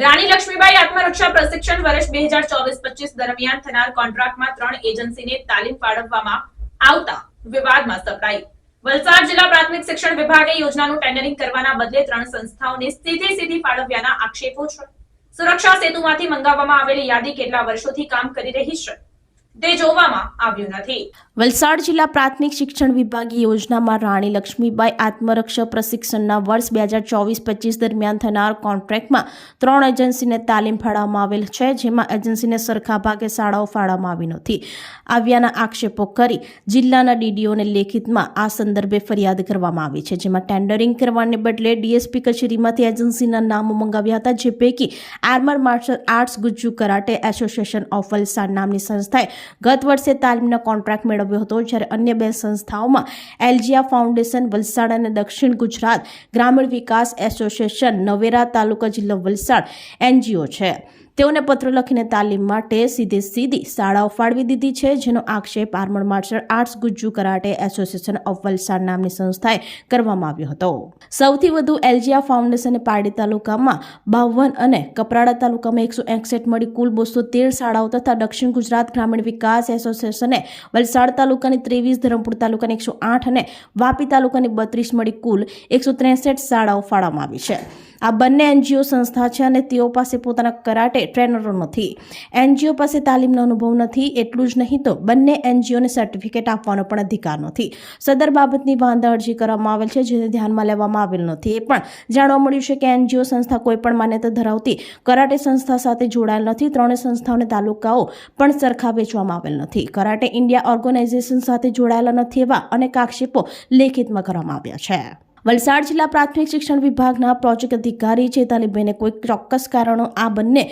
રાણી લક્ષ્મીબાઈ આત્મરક્ષા પ્રશિક્ષણ વર્ષ બે હજાર ચોવીસ પચીસ દરમિયાન થનાર કોન્ટ્રાક્ટમાં ત્રણ એજન્સીને તાલીમ ફાળવવામાં આવતા વિવાદમાં સપડાઈ. વલસાડ જિલ્લા પ્રાથમિક શિક્ષણ વિભાગે યોજનાનું ટેન્ડરિંગ કરવાના બદલે ત્રણ સંસ્થાઓને સીધી સીધી ફાળવ્યાના આક્ષેપો છે. સુરક્ષા સેતુમાંથી મંગાવવામાં આવેલી યાદી કેટલા વર્ષોથી કામ કરી રહી છે, તે જોવામાં આવ્યું નથી. વલસાડ જિલ્લા પ્રાથમિક શિક્ષણ વિભાગી યોજનામાં રાણી લક્ષ્મીબાઈ આત્મરક્ષા પ્રશિક્ષણના વર્ષ બે હજાર ચોવીસ પચીસ દરમિયાન થનાર કોન્ટ્રાક્ટમાં ત્રણ એજન્સીને તાલીમ ફાળવવામાં આવેલ છે, જેમાં એજન્સીને સરખા ભાગે શાળાઓ ફાળવવામાં આવી નથી. આવ્યાના આક્ષેપો કરી જિલ્લાના ડીડીઓને લેખિતમાં આ સંદર્ભે ફરિયાદ કરવામાં આવી છે, જેમાં ટેન્ડરિંગ કરવાને બદલે ડીએસપી કચેરીમાંથી એજન્સીના નામો મંગાવ્યા હતા, જે પૈકી armour martial arts Gujju karate association of Valsad નામની સંસ્થાએ ગત વર્ષે તાલીમનો કોન્ટ્રાક્ટ મેળવ્યો હતો જ્યારે અન્ય બે સંસ્થાઓમાં એલજીઆ ફાઉન્ડેશન, વલસાડ અને દક્ષિણ ગુજરાત ગ્રામીણ વિકાસ એસોસિએશન, નવેરા તાલુકા જિલ્લા વલસાડ એનજીઓ છે. તેઓને પત્ર લખીને તાલીમ માટે સીધે સીધી શાળાઓ ફાળવી દીધી છે, જેનો આક્ષેપ armour martial arts Gujju karate association of Valsad નામની સંસ્થાએ કરવામાં આવ્યો હતો. સૌથી વધુ એલજીઆ ફાઉન્ડેશને પારડી તાલુકામાં બાવન અને કપરાડા તાલુકામાં એકસો એકસઠ મળી કુલ બસો તેર શાળાઓ તથા દક્ષિણ ગુજરાત ગ્રામીણ વિકાસ એસોસિએશને વલસાડ તાલુકાની ત્રેવીસ, ધરમપુર તાલુકાની એકસો આઠ અને વાપી તાલુકાની બત્રીસ મળી કુલ એકસો ત્રેસઠ શાળાઓ ફાળવવામાં આવી છે. આ બંને એનજીઓ સંસ્થા છે અને તેઓ પાસે પોતાના કરાટે ટ્રેનરો નથી. એનજીઓ પાસે તાલીમનો અનુભવ નથી, એટલું જ નહીં તો બંને એનજીઓને સર્ટિફિકેટ આપવાનો પણ અધિકાર નથી. સદર બાબતની વાંધા અરજી કરવામાં આવેલ છે, જેને ધ્યાનમાં લેવામાં આવેલ નથી. એ પણ જાણવા મળ્યું છે કે એનજીઓ સંસ્થા કોઈ પણ માન્યતા ધરાવતી કરાટે સંસ્થા સાથે જોડાયેલ નથી. ત્રણેય સંસ્થાઓને તાલુકાઓ પણ સરખા વેચવામાં આવેલ નથી. કરાટે ઇન્ડિયા ઓર્ગેનાઇઝેશન સાથે જોડાયેલા નથી એવા અનેક આક્ષેપો લેખિતમાં કરવામાં આવ્યા છે. વલસાડ જિલ્લા પ્રાથમિક શિક્ષણ વિભાગના પ્રોજેક્ટ અધિકારી ચેતાલીબેને કોઈ ચોક્કસ કારણો આ બંને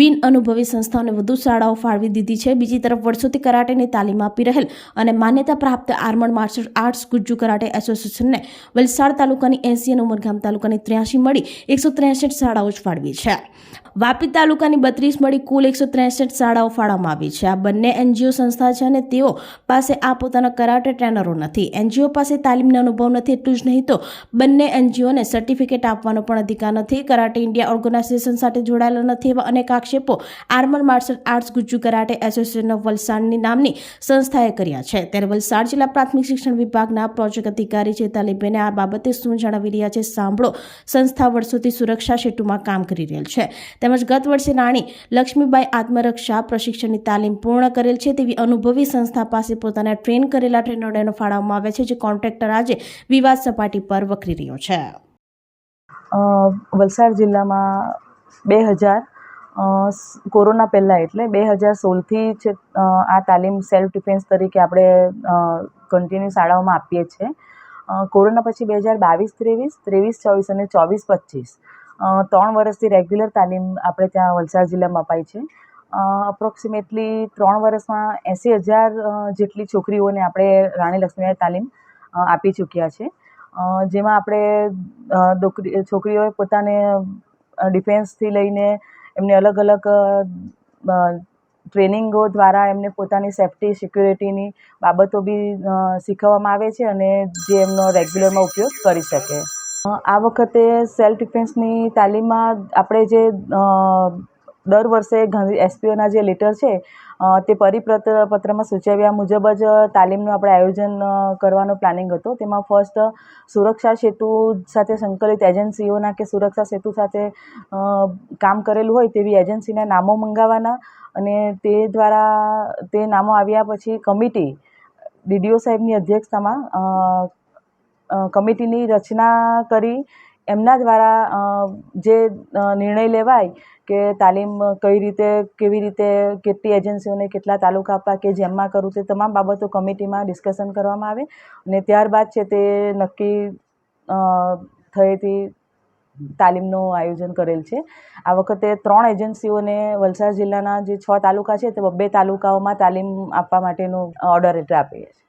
બિન અનુભવી સંસ્થાઓને વધુ શાળાઓ ફાળવી દીધી છે. બીજી તરફ વર્ષોથી કરાટેની તાલીમ આપી રહેલ અને માન્યતા પ્રાપ્ત armed martial arts Gujju karate એસોસિએશનને Valsad તાલુકાની એસી અને ઉમરગામ તાલુકાની ત્ર્યાસી મળી એકસો ત્રેસઠ શાળાઓ જ ફાળવી છે. વાપી તાલુકાની બત્રીસ મળી કુલ એકસો ત્રેસઠ શાળાઓ ફાળવવામાં આવી છે. આ બંને એનજીઓ સંસ્થા છે અને તેઓ પાસે આ પોતાના કરાટે ટ્રેનરો નથી. એનજીઓ પાસે તાલીમનો અનુભવ નથી, એટલું જ નહીં તો બંને એનજીઓને સર્ટિફિકેટ આપવાનો પણ અધિકાર નથી. કરાટે ઇન્ડિયા ઓર્ગેનાઇઝેશન સાથે જોડાયેલા નથી એવા અનેક આક્ષેપો armour martial arts Gujju karate association of વલસાડની નામની સંસ્થાએ કર્યા છે. ત્યારે વલસાડ જિલ્લા પ્રાથમિક શિક્ષણ વિભાગના પ્રોજેક્ટ અધિકારી ચેતાલીબેને આ બાબતે શું જણાવી રહ્યા છે સાંભળો. સંસ્થા વર્ષોથી સુરક્ષા સેતુમાં કામ કરી રહેલ છે. તેમજ ગત વર્ષે રાણી લક્ષ્મીબાઈ આત્મરક્ષા પ્રશિક્ષણની તાલીમ પૂર્ણ કરેલ છે તેવી અનુભવી સંસ્થા પાસે પોતાના ટ્રેન કરેલા ટ્રેનરોને ફાળવવામાં આવે છે જે કોન્ટ્રાક્ટર આજે વિવાદ સપાટી પર વકરી રહ્યો છે. વલસાડ જિલ્લામાં બે હજાર કોરોના પહેલાં એટલે બે હજાર સોળથી જ આ તાલીમ સેલ્ફ ડિફેન્સ તરીકે આપણે કન્ટિન્યુ શાળાઓમાં આપીએ છીએ. કોરોના પછી બે હજાર બાવીસ, ત્રેવીસ ત્રેવીસ, ચોવીસ અને ચોવીસ, પચીસ. ત્રણ વર્ષથી રેગ્યુલર તાલીમ આપણે ત્યાં વલસાડ જિલ્લામાં અપાય છે. અપ્રોક્સિમેટલી ત્રણ વર્ષમાં એંસી હજાર જેટલી છોકરીઓને આપણે રાણી લક્ષ્મીબાઈ તાલીમ આપી ચૂક્યા છે. જેમાં આપણે છોકરીઓએ પોતાને ડિફેન્સથી લઈને એમને અલગ અલગ ટ્રેનિંગો દ્વારા એમને પોતાની સેફ્ટી, સિક્યુરિટીની બાબતો બી શીખવવામાં આવે છે અને જે એમનો રેગ્યુલરમાં ઉપયોગ કરી શકે. આ વખતે સેલ્ફ ડિફેન્સની તાલીમમાં આપણે જે દર વર્ષે ઘણી એસપીઓના જે લેટર છે તે પરિપત્ર પત્રમાં સૂચવ્યા મુજબ જ તાલીમનું આપણે આયોજન કરવાનો પ્લાનિંગ હતો. તેમાં ફર્સ્ટ, સુરક્ષા સેતુ સાથે સંકલિત એજન્સીઓના કે સુરક્ષા સેતુ સાથે કામ કરેલું હોય તેવી એજન્સીના નામો મંગાવવાના અને તે દ્વારા, તે નામો આવ્યા પછી કમિટી, ડીડીઓ સાહેબની અધ્યક્ષતામાં કમિટીની રચના કરી એમના દ્વારા જે નિર્ણય લેવાય કે તાલીમ કઈ રીતે, કેવી રીતે, કેટલી એજન્સીઓને કેટલા તાલુકા આપવા કે જેમમાં કરવું તે તમામ બાબતો કમિટીમાં ડિસ્કશન કરવામાં આવે અને ત્યારબાદ છે તે નક્કી થયેથી તાલીમનું આયોજન કરેલ છે. આ વખતે ત્રણ એજન્સીઓને વલસાડ જિલ્લાના જે છ તાલુકા છે તે બબ્બે તાલુકાઓમાં તાલીમ આપવા માટેનો ઓર્ડર આપીએ છીએ